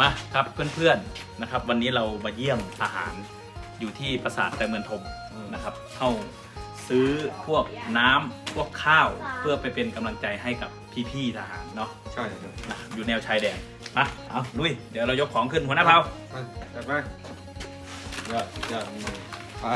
มาครับเพื่อนๆนะครับ วันนี้เรามาเยี่ยมทหารอยู่ที่ปราสาทแต่เมืองทมนะครับเข้าซื้อพวกน้ำพวกข้าวเพื่อไปเป็นกำลังใจให้กับพี่ๆทหารเนาะใช่ครับนะอยู่แนวชายแดนมาเอาลุยเดี๋ยวเรายกของขึ้นหัวหน้าเผา ไปจัดไปยอดยอดมาไป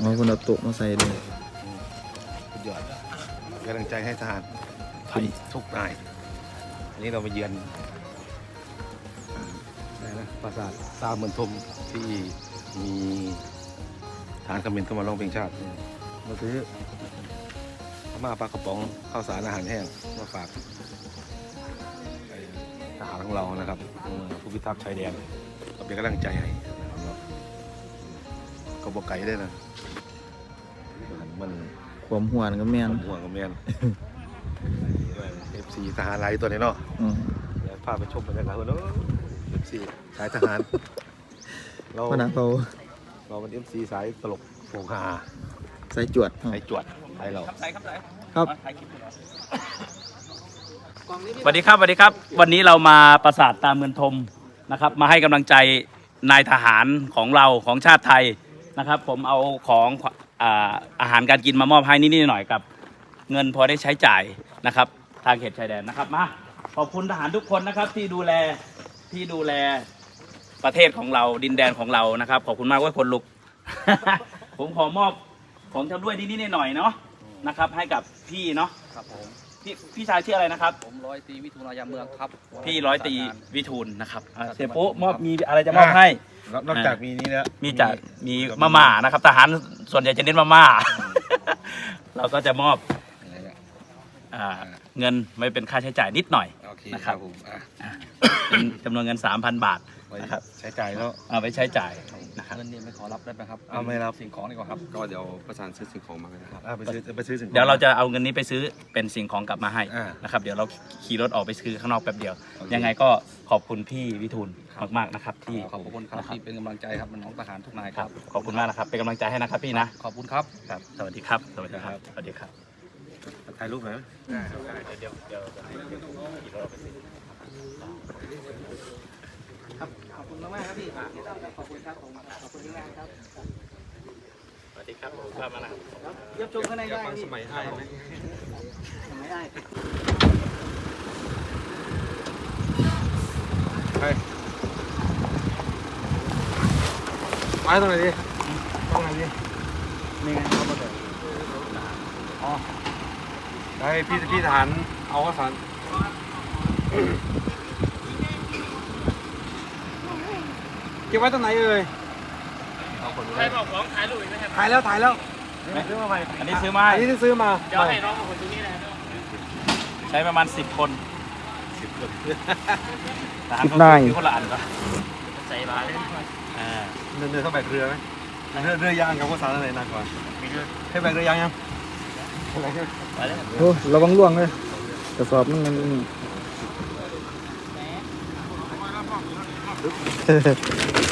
อ๋อคนเอาโต๊ะมาใส่เลยสุดยอดกำลังใจให้ทหารไทยทุกนายอันนี้เรามาเยือนอะไรนะปราสาทตาเมืองทมที่มีทหารเขมิ้นเข้ามาร้องเพลงชาติมาซื้อข้าวมาปลากระป๋องข้าวสารอาหารแห้งมาฝากไอ้ทหารของเรานะครับอืมผู้พิทักษ์ชายแดนก็เป็นกำลังใจให้นะครับก็บอกไก่ได้นะ มันความหวานก็แม่นห่วงกับแมนเอฟซีทหารไรตัวนี้เนาะอืมเดี๋ยวพาไปชมบรรยากาศเนาะเอฟซีสายทหาร เราพนักเขาเราเป็นเอฟซีสายตลกโปกฮาใส่จวดสายจวดสายเราใส่ครับใส่ครับสวัสดีครับสวัสดีครับ วันนี้เรามาปราสาทตามเมืองทมนะครับ มาให้กำลังใจนายทหารของเราของชาติไทยนะครับ ผมเอาของ อาหารการกินมามอบให้นิดๆหน่อยๆกับ เงินพอได้ใช้จ่ายนะครับ ทางเขตชายแดนนะครับมาขอบคุณทหารทุกคนนะครับที่ดูแลที่ดูแลประเทศของเราดินแดนของเรานะครับ ขอบคุณมากว่าคนลุก ผมขอมอบของจำร่วยนิดๆหน่อยๆเนาะนะครับ ให้กับพี่เนาะครับผม พี่พี่ชายชื่ออะไรนะครับ ผมร้อยตรีวิทูลายามเมืองครับพี่ร้อยตรีวิทูลนะครับอ่าเสียโป๊ะมอบมีอะไรจะมอบให้ นอกจากมีนี้แล้วมีจากมีมาม่านะครับทหารส่วนใหญ่จะเน้นมาม่า เราก็จะมอบอะไรเนี่ยอ่า เงินไม่เป็นค่าใช้จ่ายนิดหน่อย โอเคนะคครัรับบ ผมอะอ่าเป็นจำนวนเงิน 3,000 บาท ไว้นะครับ ใช้จ่ายแล้วเอาไปใช้จ่ายนะครับ เงินนี่ไม่ขอรับได้ไหมครับเอาไม่รับสิ่งของดีกว่าครับก็เดี๋ยวประสานซื้อสิ่งของมากันนะครับ อะไปซื้อไปซื้อสิ่งของ เดี๋ยวเราจะเอาเงินนี้ไปซื้อเป็นสิ่งของกลับมาให้อ่านะครับ เดี๋ยวเราขี่รถออกไปซื้อข้างนอกแป๊บเดียว โอเค ยังไงก็ขอบคุณพี่วิทูลมากๆนะครับที่ขอบคุณครับนะครับที่เป็นกำลังใจครับมันน้องทหารทุกนายคครัรับบ ขอบคุณมากนะครับ เป็นกำลังใจให้นะครับพี่นะ ขอบคุณครับ ครับ สวัสดีครับ สวัสดีครับ สวัสดีครับ ถ่ายรูปหน่อยไหมได้เดี๋ยวเดี๋ยวขี่รถออกไปซื้อขอบคุณมากครับพี่ขอบคุณครับผมขอบคุณที่มากครับสวัสดีครับผมกลับมานะครับเยี่ยมชมข้างในได้พี่สมัยให้ไหมไม่ได้ไปไปตรงไหนดีตรงไหนดีนี่ไงครับผมอ๋อ ให้พี่พี่ทหารเอาข้าวสารเก็บไว้ตรงไหนเอ่ยใครบอกของถ่ายรูปไหมครับถ่ายแล้วถ่ายแล้วซื้อมาใหม่อันนี้ซื้อมาอันนี้ที่ซื้อมาเดี๋ยวให้น้องมาคนตรงนี้นะใช้ประมาณสิบคนสิบคนทหารเขาซื้อคนละอันก็ใส่บาเลยอ่าเดินเดินเข้าแบกเรือไหมเรือเรือยางกับข้าวสารอะไรหนักกว่ามีด้วยให้แบกเรือยางยังไปเลย โอ้ระวังล่วงเลยกระสอบมันมัน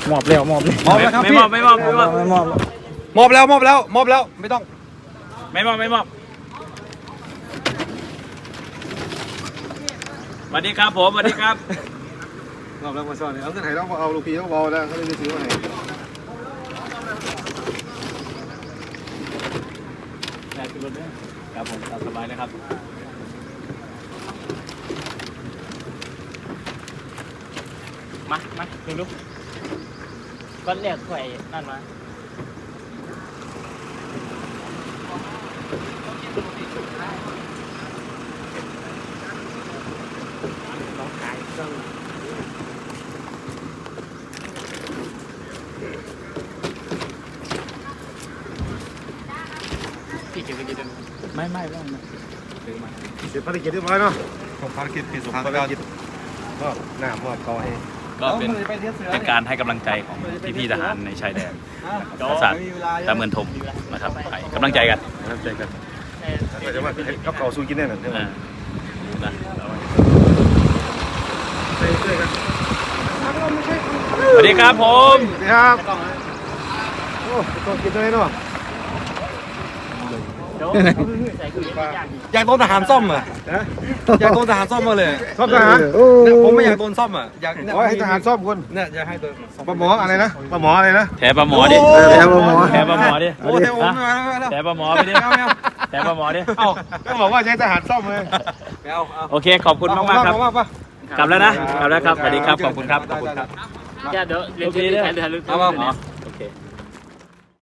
หมอบแล้วหมอบเลยมอบแล้วครับไม่พี่มอบไม่มอบไม่มอบไม่หมอบมอบแล้วมอบแล้วมอบแล้วไม่ต้องไม่มอบไม่มอบสวัสดีครับผมสวัสดีครับ มอบแล้วมาซ่อนเอาเงินไหนต้องเอาลูกพี่ต้องเบาแล้วเขาเลยไปซื้อมาไหน ได้ ขึ้นรถด้วยครับผมตามสบายนะครับมามาดูลูกก้อนเรียกไข่นั่นมาน้องขายเครื่อง ไม่ไม่ไม่ไม่เสร็จภารกิจเรียบร้อยเนาะผมภารกิจปีสุภาภารกิจมอบหน้ามอบกอให้ก็เป็นไปเทียบเสือเป็นการให้กำลังใจของพี่ๆทหารในชายแดนปราสาทตาเมือนทมนะครับให้กำลังใจกันน้ำใจกันก็จะมาให้กับเขาสู้กินแน่นอนอ่านะไปช่วยกันสวัสดีครับผมสวัสดีครับโอ้ต้องกินด้วยเนาะ อยากโดนทหารซ่อมอะนะอยากโดนทหารซ่อมมาเลยซ่อมทหารโอ้เนี่ยผมไม่อยากโดนซ่อมอะอยากเนี่ยขอให้ทหารซ่อมคนเนี่ยอยากให้โดนซ่อมปลาหมออะไรนะปลาหมออะไรนะ แถปลาหมอดิแถปลาหมอ แถปลาหมอดิโอ้แต่ผมไม่เอาไม่เอาแถปลาหมอไปดิไม่เอาไม่เอาแถปลาหมอดิเอ้าก็บอกว่าใช้ทหารซ่อมเลยไม่เอาเอาโอเค ขอบคุณมากมากๆครับ เอมากกลับแล้วนะ กลับแล้วครับ สวัสดีครับ ขอบคุณครับ ขอบคุณครับ เดี๋ยวเรียนเชิญแทนเรือลึก เอามาอ๋อ